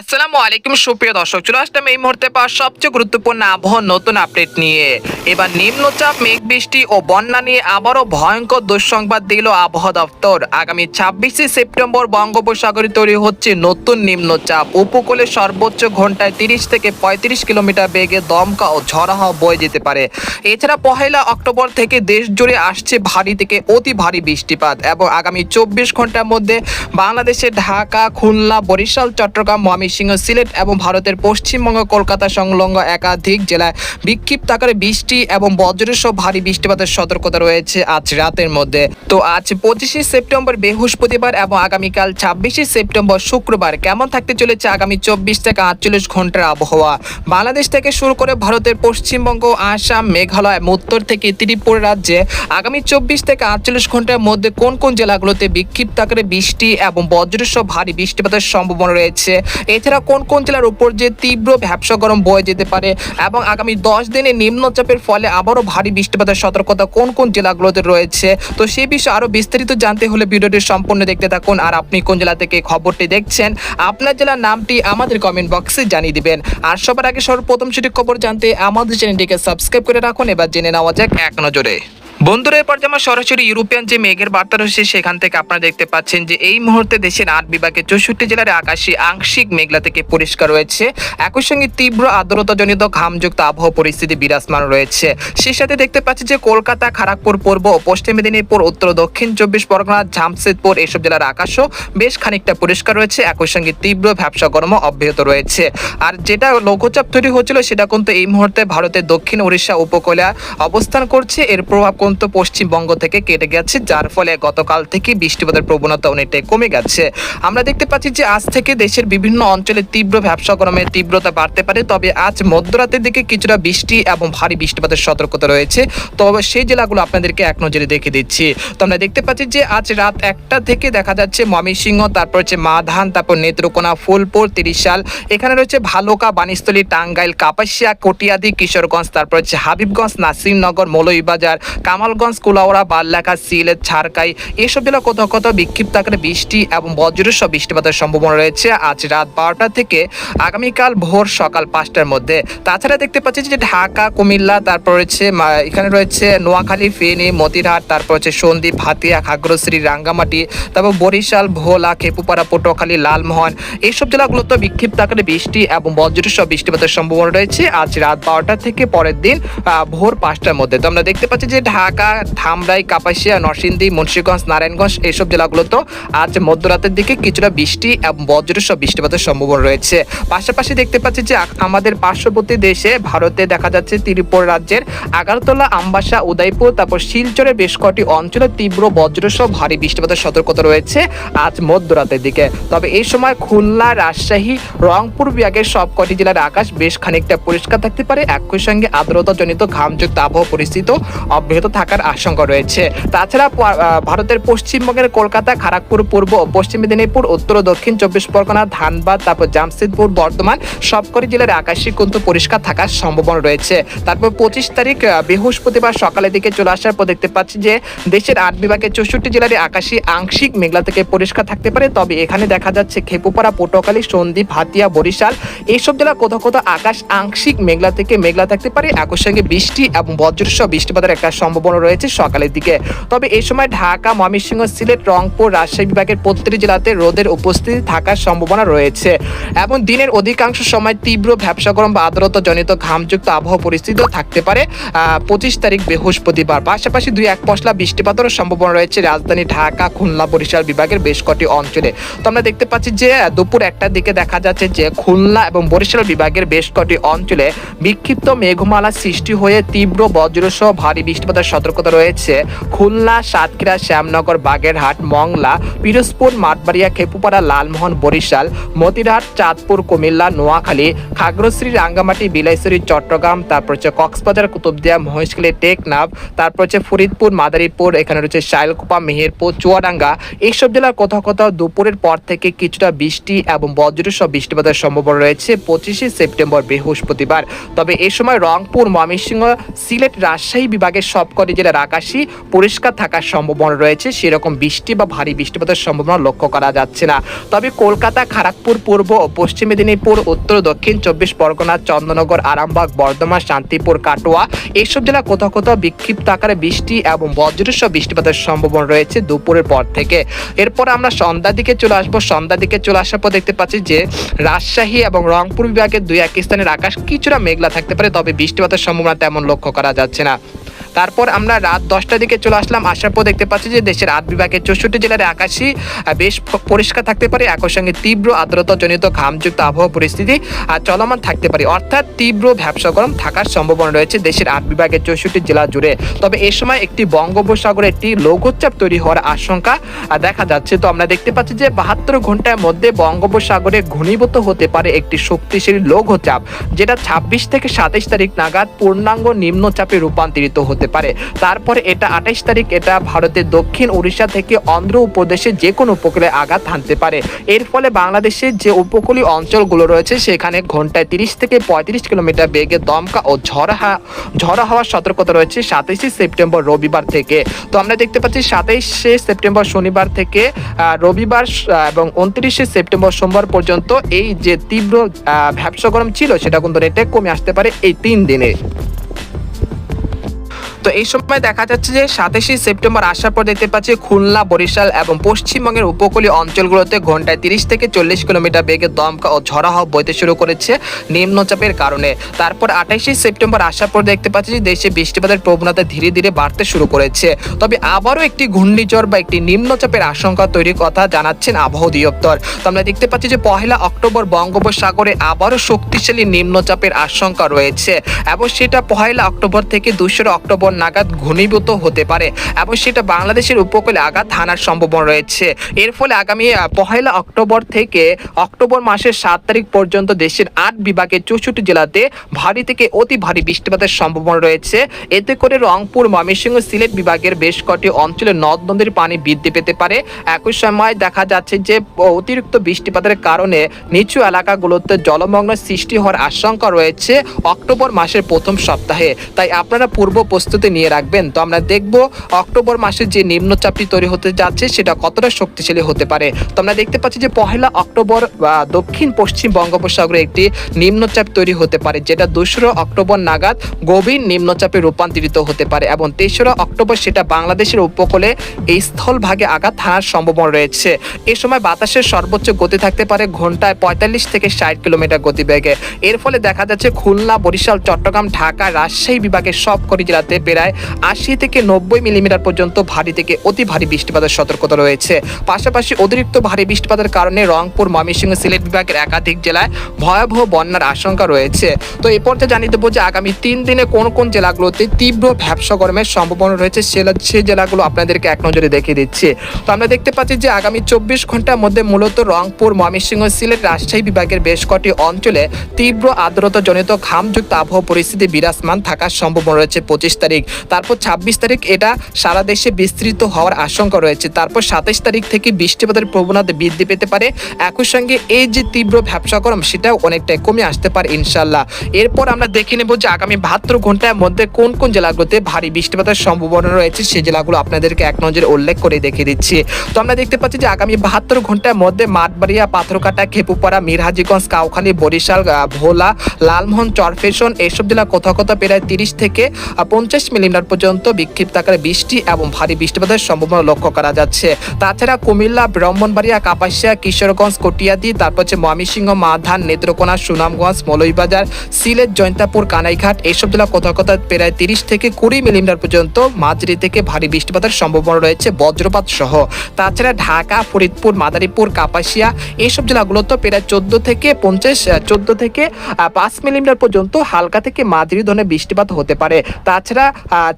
আসসালামু আলাইকুম, সুপ্রিয় দর্শক। চলে আসলাম এই মুহূর্তে পাওয়া সবচেয়ে গুরুত্বপূর্ণ আবহাওয়ার নতুন আপডেট নিয়ে। এবার নিম্নচাপ, মেঘ বৃষ্টি ও বন্যা নিয়ে আবারও ভয়ঙ্কর দুঃসংবাদ দিল আবহাওয়া দপ্তর। আগামী ছাব্বিশে সেপ্টেম্বর বঙ্গোপসাগরে তৈরি হচ্ছে নতুন নিম্নচাপ। উপকূলে সর্বোচ্চ ঘন্টায় তিরিশ থেকে পঁয়ত্রিশ কিলোমিটার বেগে দমকা ও ঝড়া হাওয়া বয়ে যেতে পারে। এছাড়া পহেলা অক্টোবর থেকে দেশ জুড়ে আসছে ভারী থেকে অতি ভারী বৃষ্টিপাত এবং আগামী চব্বিশ ঘণ্টার মধ্যে বাংলাদেশের ঢাকা, খুলনা, বরিশাল, চট্টগ্রাম ময়মনসিংহ সিলেট এবং ভারতের পশ্চিমবঙ্গ, কলকাতা সংলগ্ন একাধিক জেলায় বিক্ষিপ্ত আকারে বৃষ্টি এবং বজ্রসহ ভারী বৃষ্টিপাতের সতর্কতা রয়েছে আজ রাতের মধ্যে। তো আজ পঁচিশে সেপ্টেম্বর বৃহস্পতিবার এবং আগামীকাল ছাব্বিশে সেপ্টেম্বর শুক্রবার কেমন থাকতে চলেছে আগামী চব্বিশ থেকে আটচল্লিশ ঘণ্টার আবহাওয়া? বাংলাদেশ থেকে শুরু করে ভারতের পশ্চিমবঙ্গ, আসাম, মেঘালয়, উত্তর থেকে ত্রিপুরা রাজ্যে আগামী চব্বিশ থেকে আটচল্লিশ ঘণ্টার মধ্যে কোন কোন জেলাগুলোতে বিক্ষিপ্ত আকারে বৃষ্টি এবং বজ্রসহ ভারী বৃষ্টিপাতের সম্ভাবনা রয়েছে? এছাড়া কোন কোন জেলার উপর যে তীব্র ভ্যাবসা গরম বয়ে যেতে পারে এবং আগামী দশ দিনে নিম্নচাপের ফলে আবারও ভারী বৃষ্টিপাতের সতর্কতা কোন কোন জেলাগুলোতে রয়েছে? তো সেই বিষয়ে আরও বিস্তারিত জানতে হলে ভিডিওটি সম্পূর্ণ দেখতে থাকুন আর আপনি কোন জেলা থেকে খবরটি দেখছেন, আপনার জেলার নামটি আমাদের কমেন্ট বক্সে জানিয়ে দিবেন। আর সবার আগে সর্বপ্রথম সেটি খবর জানতে আমাদের চ্যানেলটিকে সাবস্ক্রাইব করে রাখুন, এবার জেনে নেওয়া যাক এক নজরে। বন্ধুরা, এরপর যেমন সরাসরি ইউরোপিয়ান যে মেঘের বার্তা রয়েছে, সেখান থেকে আপনারা দেখতে পাচ্ছেন যে এই মুহূর্তে দেশের আট বিভাগে চৌষট্টি জেলার আকাশে আংশিক মেঘলা থেকে পরিষ্কার রয়েছে। একই সঙ্গে তীব্র আর্দ্রতাজনিত ঘামযুক্ত আবহাওয়া পরিস্থিতি বিরাজমান রয়েছে। সেই সাথে দেখতে পাচ্ছি যে কলকাতা খড়গপুর পূর্ব ও পশ্চিম মেদিনীপুর, উত্তর, দক্ষিণ, চব্বিশ পরগনা, জামশেদপুর এসব জেলার আকাশও বেশ খানিকটা পরিষ্কার রয়েছে। একই সঙ্গে তীব্র ব্যবসা গরম অব্যাহত রয়েছে। আর যেটা লঘুচাপ তৈরি হচ্ছিল সেটা কিন্তু এই মুহূর্তে ভারতের দক্ষিণ উড়িষ্যা উপকূলে অবস্থান করছে। এর প্রভাব কিন্তু পশ্চিমবঙ্গ থেকে কেটে গেছে, যার ফলে গতকাল থেকে বৃষ্টিপাতের প্রবণতা অনেকটাই কমে গেছে। আমরা দেখতে পাচ্ছি যে আজ থেকে দেশের বিভিন্ন অঞ্চলে তীব্র ব্যবসা গরমের তীব্রতা বাড়তে পারে, তবে আজ মধ্যরাতের দিকে কিছুটা বৃষ্টি এবং ভারী বৃষ্টিপাতের সতর্কতা রয়েছে। তবে সেই জেলাগুলো আপনাদেরকে এক নজরে দেখে দিচ্ছি। তো আমরা দেখতে পাচ্ছি যে আজ রাত একটা থেকে দেখা যাচ্ছে ময়মনসিংহ, তারপর হচ্ছে মাধান, তারপর নেত্রকোনা, ফুলপুর, তিরিশাল, এখানে রয়েছে ভালুকা বানিস্থলী টাঙ্গাইল, কাপাসিয়া, কটিয়াদি, কিশোরগঞ্জ, তারপর হচ্ছে হাবিবগঞ্জ নাসিরনগর মৌলভীবাজার কামালগঞ্জ কুলাউড়া বাল্লাকা সিলেট ছাড়কাই এসব জেলা কোথাও কোথাও বিক্ষিপ্ত আকারে বৃষ্টি এবং বজ্রসহ বৃষ্টিপাতের সম্ভাবনা রয়েছে। আজ রাত বারোটা থেকে আগামীকাল ভোর সকাল পাঁচটার মধ্যে। তাছাড়া দেখতে পাচ্ছি যে ঢাকা, কুমিল্লা, তারপর রয়েছে এখানে রয়েছে নোয়াখালী, ফেনী, মতিরহাট, তারপর হচ্ছে সন্দ্বীপ হাতিয়া খাগড়শ্রী রাঙ্গামাটি, তারপর বরিশাল, ভোলা, খেপুপাড়া, পটুয়াখালী, লালমোহন। এইসব জেলাগুলোতে বিক্ষিপ্ত আকারে বৃষ্টি এবং বজ্রসহ বৃষ্টিপাতের সম্ভাবনা রয়েছে। আজ রাত বারোটা থেকে পরের দিন ভোর পাঁচটার মধ্যে। তো আমরা দেখতে পাচ্ছি যে ঢাকা ধামরাই, কাপাসিয়া, নরসিংদী, মুন্সিগঞ্জ, নারায়ণগঞ্জ এইসব জেলাগুলোতে আজ মধ্যরাতের দিকে কিছুটা বৃষ্টি এবং বজ্রসহ বৃষ্টিপাতের সম্ভাবনা রয়েছে। পাশাপাশি দেখতে পাচ্ছি যে আমাদের পার্শ্ববর্তী দেশে ভারতে দেখা যাচ্ছে ত্রিপুরা রাজ্যের আগারতলা, আমবাসা, উদয়পুর, তারপর শিলচরের বেশ কটি অঞ্চলে তীব্র বজ্রসহ ভারী বৃষ্টিপাতের সতর্কতা রয়েছে আজ মধ্যরাতের দিকে। তবে এই সময় খুলনা, রাজশাহী, রংপুর বিভাগের সব কটি জেলার আকাশ বেশ খানিকটা পরিষ্কার থাকতে পারে। একই সঙ্গে আর্দ্রতাজনিত ঘামযুক্ত আবহাওয়া পরিস্থিতি অব্যাহত থাকার আশঙ্কা রয়েছে। তাছাড়া ভারতের পশ্চিমবঙ্গের কলকাতা খড়গপুর পূর্ব পশ্চিম মেদিনীপুর, উত্তর ও দক্ষিণ চব্বিশ পরগনা, ধানবাদ, তারপর জামশেদপুর, বর্ধমান, সবকটি জেলার আকাশই কিন্তু পরিষ্কার থাকার সম্ভাবনা রয়েছে। তারপর পঁচিশ তারিখ বৃহস্পতিবার সকালের দিকে চলে আসার পর দেখতে পাচ্ছি যে, দেশের আট বিভাগের চৌষট্টি জেলার আকাশে আংশিক মেঘলা থেকে পরিষ্কার থাকতে পারে। তবে এখানে দেখা যাচ্ছে খেপুপাড়া, পটুয়াখালী, সন্দ্বীপ হাতিয়া বরিশাল, এইসব জেলা কোথাও কোথাও আকাশ আংশিক মেঘলা থেকে মেঘলা থাকতে পারে। একই সঙ্গে বৃষ্টি এবং বজ্রসহ বৃষ্টিপাতের একটা সম্ভাবনা রয়েছে সকালের দিকে। তবে এই সময় ঢাকা, ময়মনসিংহ, সিলেট, রংপুর, রাজশাহী বিভাগের প্রতিটি জেলাতে রোদের উপস্থিতি থাকার সম্ভাবনা রয়েছে। এবং দিনের অধিকাংশ সময় তীব্র ব্যবসা গরম বা আর্দ্রতা জনিত ঘামযুক্ত আবহাওয়া পরিস্থিতিও থাকতে পারে। পঁচিশ তারিখ বৃহস্পতিবার। পাশাপাশি দুই এক পশলা বৃষ্টিপাতেরও সম্ভাবনা রয়েছে। রাজধানী ঢাকা, খুলনা, বরিশাল বিভাগের বেশ কটি অঞ্চলে। তো আমরা দেখতে পাচ্ছি যে দুপুর একটার দিকে দেখা যাচ্ছে যে, খুলনা এবং বরিশাল বিভাগের বেশ কটি অঞ্চলে বিক্ষিপ্ত মেঘমালা সৃষ্টি হয়ে তীব্র বজ্রসহ ভারী বৃষ্টিপাতের সতর্কতা রয়েছে। খুলনা, সাতক্ষীরা, শ্যামনগর, বাগেরহাট, মংলা, পিরোজপুর, মাঠবাড়িয়া, খেপুপাড়া, লালমোহন, বরিশাল, মতিরহাট, চাঁদপুর, কুমিল্লা, নোয়াখালী খাগড়শ্রী রাঙ্গামাটি, বিলাইছড়ি, চট্টগ্রাম, তারপর হচ্ছে কক্সবাজার, কুতুবদিয়া, মহেশখালী, টেকনাফ, তারপর হচ্ছে ফরিদপুর, মাদারীপুর, এখানে রয়েছে শাইলকুপা, মেহেরপুর, চুয়াডাঙ্গা। এইসব জেলার কোথাও কোথাও দুপুরের পর থেকে কিছুটা বৃষ্টি এবং বজ্রসহ বৃষ্টিপাতের সম্ভাবনা রয়েছে পঁচিশে সেপ্টেম্বর বৃহস্পতিবার। তবে এই সময় রংপুর, ময়মনসিংহ, সিলেট, রাজশাহী বিভাগের সবকটি সবকটি জেলার আকাশই পরিষ্কার থাকার সম্ভাবনা রয়েছে। সেরকম বৃষ্টি বা ভারী বৃষ্টিপাতের সম্ভাবনা লক্ষ্য করা যাচ্ছে না। তবে কলকাতা খড়গপুর পূর্ব ও পশ্চিম মেদিনীপুর, উত্তর দক্ষিণ চব্বিশ পরগনা, চন্দ্রনগর, আরামবাগ, বর্ধমান, শান্তিপুর, কাটোয়া এইসব জেলা কোথাও কোথাও বিক্ষিপ্ত আকারে বৃষ্টি এবং বজ্রসহ বৃষ্টিপাতের সম্ভাবনা রয়েছে দুপুরের পর থেকে। এরপর আমরা সন্ধ্যার দিকে চলে আসব। সন্ধ্যার দিকে চলে আসার পর দেখতে পাচ্ছি যে রাজশাহী এবং রংপুর বিভাগের দুই এক স্থানের আকাশ কিছুটা মেঘলা থাকতে পারে, তবে বৃষ্টিপাতের সম্ভাবনা তেমন লক্ষ্য করা যাচ্ছে না। তারপর আমরা রাত দশটার দিকে চলে আসলাম। আসার পর দেখতে পাচ্ছি যে দেশের আট বিভাগের চৌষট্টি জেলার আকাশই বেশ পরিষ্কার থাকতে পারে। একই সঙ্গে তীব্র আর্দ্রতাজনিত ঘামযুক্ত আবহাওয়া পরিস্থিতি চলমান থাকতে পারে। অর্থাৎ তীব্র ব্যবসা গরম থাকার সম্ভাবনা রয়েছে দেশের আট বিভাগের চৌষট্টি জেলা জুড়ে। তবে এই সময় একটি বঙ্গোপসাগরে একটি লঘুচাপ তৈরি হওয়ার আশঙ্কা দেখা যাচ্ছে। তো আমরা দেখতে পাচ্ছি যে বাহাত্তর ঘণ্টার মধ্যে বঙ্গোপসাগরে ঘনীভূত হতে পারে একটি শক্তিশালী লঘুচাপ, যেটা ছাব্বিশ থেকে সাতাইশ তারিখ নাগাদ পূর্ণাঙ্গ নিম্নচাপে রূপান্তরিত হতে পারে। তারপরে এটা আঠাইশ তারিখ, এটা ভারতের দক্ষিণ উড়িষ্যা থেকে অন্ধ্র উপদেশে যে কোনো উপকূলে আঘাত হানতে পারে। এর ফলে বাংলাদেশের যে উপকূলীয় অঞ্চলগুলো রয়েছে, সেখানে ঘন্টায় তিরিশ থেকে পঁয়ত্রিশ কিলোমিটার বেগে দমকা ও ঝড়া ঝড়া হওয়ার সতর্কতা রয়েছে সাতাইশে সেপ্টেম্বর রবিবার থেকে। তো আমরা দেখতে পাচ্ছি সাতাইশে সেপ্টেম্বর শনিবার থেকে রবিবার এবং উনত্রিশে সেপ্টেম্বর সোমবার পর্যন্ত এই যে তীব্র ভ্যাবসা গরম ছিল, সেটা কিন্তু রেটে কমে আসতে পারে এই তিন দিনে। তো এই সময় দেখা যাচ্ছে যে সাতাশে সেপ্টেম্বর আসার পর দেখতে পাচ্ছি খুলনা, বরিশাল এবং পশ্চিমবঙ্গের উপকূলীয় অঞ্চলগুলোতে ঘন্টায় তিরিশ থেকে চল্লিশ কিলোমিটার বেগে দমকা ও ঝড়া হাওয়া বইতে শুরু করেছে নিম্নচাপের কারণে। তারপর আঠাশে সেপ্টেম্বর আসার পর দেখতে পাচ্ছি যে দেশে বৃষ্টিপাতের প্রবণতা ধীরে ধীরে বাড়তে শুরু করেছে। তবে আবারও একটি ঘূর্ণিঝড় বা একটি নিম্নচাপের আশঙ্কা তৈরির কথা জানাচ্ছেন আবহাওয়া অধিদপ্তর। তো আমরা দেখতে পাচ্ছি যে পহেলা অক্টোবর বঙ্গোপসাগরে আবারও শক্তিশালী নিম্নচাপের আশঙ্কা রয়েছে এবং সেটা পহেলা অক্টোবর থেকে দোসরা অক্টোবর নাগাদ ঘনীভূত হতে পারে এবং সেটা বাংলাদেশের উপকূলে আঘাত হানার সম্ভাবনা রয়েছে। এর ফলে আগামী পহেলা অক্টোবর থেকে অক্টোবর মাসের সাত তারিখ পর্যন্ত দেশের আট বিভাগের চৌষট্টি জেলাতে ভারী থেকে অতি ভারী বৃষ্টিপাতের সম্ভাবনা রয়েছে। এতে করে রংপুর, ময়মনসিংহ, সিলেট বিভাগের বেশ কটি অঞ্চলে নদ নদীর পানি বৃদ্ধি পেতে পারে। একই সময় দেখা যাচ্ছে যে অতিরিক্ত বৃষ্টিপাতের কারণে নিচু এলাকাগুলোতে জলমগ্ন সৃষ্টি হওয়ার আশঙ্কা রয়েছে অক্টোবর মাসের প্রথম সপ্তাহে। তাই আপনারা পূর্ব প্রস্তুতি নিয়ে রাখবেন। তো আমরা দেখব অক্টোবর মাসে যে নিম্নচাপটি তৈরি হতে যাচ্ছে, সেটা কতটা শক্তিশালী হতে পারে। তো আমরা দেখতে পাচ্ছি যে পহেলা অক্টোবর দক্ষিণ পশ্চিম বঙ্গোপসাগরে একটি নিম্নচাপ তৈরি হতে পারে, যেটা দোসরা অক্টোবর নাগাদ গভীর নিম্নচাপে রূপান্তরিত হতে পারে এবং তেসরা অক্টোবর সেটা বাংলাদেশের উপকূলে এই স্থলভাগে আঘাত হানার সম্ভাবনা রয়েছে। এ সময় বাতাসের সর্বোচ্চ গতি থাকতে পারে ঘন্টায় পঁয়তাল্লিশ থেকে ষাট কিলোমিটার গতিবেগে। এর ফলে দেখা যাচ্ছে খুলনা, বরিশাল, চট্টগ্রাম, ঢাকা, রাজশাহী বিভাগের সব সবকটি জেলাতে প্রায় আশি থেকে নব্বই মিলিমিটার পর্যন্ত ভারী থেকে অতি ভারী বৃষ্টিপাতের সতর্কতা রয়েছে। পাশাপাশি অতিরিক্ত ভারী বৃষ্টিপাতের কারণে রংপুর, ময়মনসিংহ, সিলেট বিভাগের একাধিক জেলায় ভয়াবহ বন্যার আশঙ্কা রয়েছে। তো এই পর্যায়ে জানিয়ে দেবো যে আগামী তিন দিনে কোন কোন জেলাগুলোতে তীব্র ভ্যাবসা গরমের সম্ভাবনা রয়েছে সেই জেলাগুলো আপনাদেরকে এক নজরে দেখিয়ে দিচ্ছি। তো আমরা দেখতে পাচ্ছি যে আগামী চব্বিশ ঘণ্টার মধ্যে মূলত রংপুর, ময়মনসিংহ, সিলেট রাজশাহী বিভাগের বেশ কটি অঞ্চলে তীব্র আর্দ্রতাজনিত ঘামযুক্ত আবহাওয়া পরিস্থিতি বিরাজমান থাকার সম্ভাবনা রয়েছে। পঁচিশ তারিখ তারপর ছাব্বিশ তারিখ এটা সারা দেশে বিস্তৃত হওয়ার আশঙ্কা রয়েছে। তারপর সাতাইশ তারিখ থেকে বৃষ্টিপাতের প্রবণতা বৃদ্ধি পেতে পারে। একই সঙ্গে এই যে তীব্র ব্যবসা গরম, সেটাও অনেকটাই কমে আসতে পারে ইনশাল্লাহ এরপর আমরা দেখে নেব যে আগামী বাহাত্তর ঘণ্টার মধ্যে কোন কোন জেলাগুলোতে ভারী বৃষ্টিপাতের সম্ভাবনা রয়েছে সেই জেলাগুলো আপনাদেরকে এক নজরে উল্লেখ করে দেখিয়ে দিচ্ছি। তো আমরা দেখতে পাচ্ছি যে আগামী বাহাত্তর ঘণ্টার মধ্যে মাঠবাড়িয়া পাথরকাটা খেপুপাড়া, মিরহাজিগঞ্জ, কাউখালী, বরিশাল ভোলা, লালমোহন, চরফেশন এইসব জেলা কোথাও কোথাও প্রায় তিরিশ থেকে পঞ্চাশ মিলিমিটার পর্যন্ত বিক্ষিপ্ত আকারে বৃষ্টি এবং ভারী বৃষ্টিপাতের সম্ভাবনা লক্ষ্য করা যাচ্ছে। তাছাড়া কুমিল্লা, ব্রাহ্মণবাড়িয়া, কাপাসিয়া, কিশোরগঞ্জ, কটিয়াদি, তারপর হচ্ছে ময়মনসিংহ মাধান নেত্রকোনা, সুনামগঞ্জ, মৌলভীবাজার, সিলেট, জয়ন্তাপুর, কানাইঘাট এইসব জেলা কোথাও কোথাও প্রায় তিরিশ থেকে কুড়ি মিলিমিটার পর্যন্ত মাঝারি থেকে ভারী বৃষ্টিপাতের সম্ভাবনা রয়েছে বজ্রপাত সহ তাছাড়া ঢাকা, ফরিদপুর, মাদারীপুর, কাপাসিয়া এইসব জেলাগুলোতে প্রায় চোদ্দ থেকে পঞ্চাশ চোদ্দ থেকে পাঁচ মিলিমিটার পর্যন্ত হালকা থেকে মাঝারি ধরনের বৃষ্টিপাত হতে পারে। তাছাড়া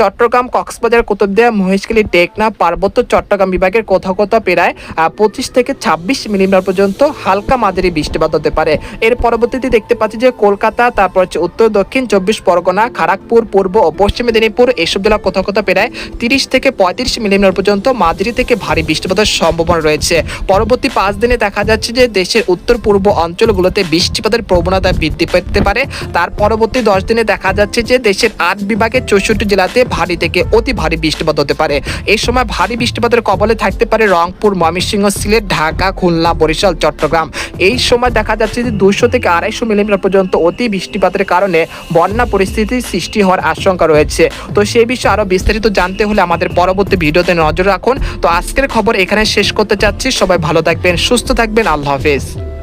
চট্টগ্রাম কক্সবাজার, কুতুবদিয়া, মহেশখালী, টেকনা, পার্বত্য চট্টগ্রাম বিভাগের কোথাও কোথাও প্রায় পঁচিশ থেকে ছাব্বিশ মিলিমিটার পর্যন্ত হালকা মাঝারি বৃষ্টিপাত হতে পারে। এর পরবর্তীতে দেখতে পাচ্ছি যে কলকাতা, তারপর হচ্ছে উত্তর, দক্ষিণ, চব্বিশ পরগনা খড়গপুর পূর্ব ও পশ্চিম মেদিনীপুর এসব জেলা কোথাও কোথাও প্রায় তিরিশ থেকে পঁয়ত্রিশ মিলিমিটার পর্যন্ত মাঝারি থেকে ভারী বৃষ্টিপাতের সম্ভাবনা রয়েছে। পরবর্তী পাঁচ দিনে দেখা যাচ্ছে যে দেশের উত্তর, পূর্ব অঞ্চলগুলোতে বৃষ্টিপাতের প্রবণতা বৃদ্ধি পেতে পারে। তার পরবর্তী দশ দিনে দেখা যাচ্ছে যে দেশের আট বিভাগে চৌষট্টি জেলাতে ভারী থেকে অতি ভারী বৃষ্টিপাত হতে পারে। এই সময় ভারী বৃষ্টিপাতের কবলে থাকতে পারে রংপুর, ময়মনসিংহ, সিলেট, ঢাকা, খুলনা, বরিশাল, চট্টগ্রাম। এই সময় দেখা যাচ্ছে যে দুইশো থেকে আড়াইশো মিলিমিটার পর্যন্ত অতি বৃষ্টিপাতের কারণে বন্যা পরিস্থিতির সৃষ্টি হওয়ার আশঙ্কা রয়েছে। তো সেই বিষয়ে আরও বিস্তারিত জানতে হলে আমাদের পরবর্তী ভিডিওতে নজর রাখুন। তো আজকের খবর এখানে শেষ করতে চাচ্ছি। সবাই ভালো থাকবেন, সুস্থ থাকবেন। আল্লাহ হাফেজ।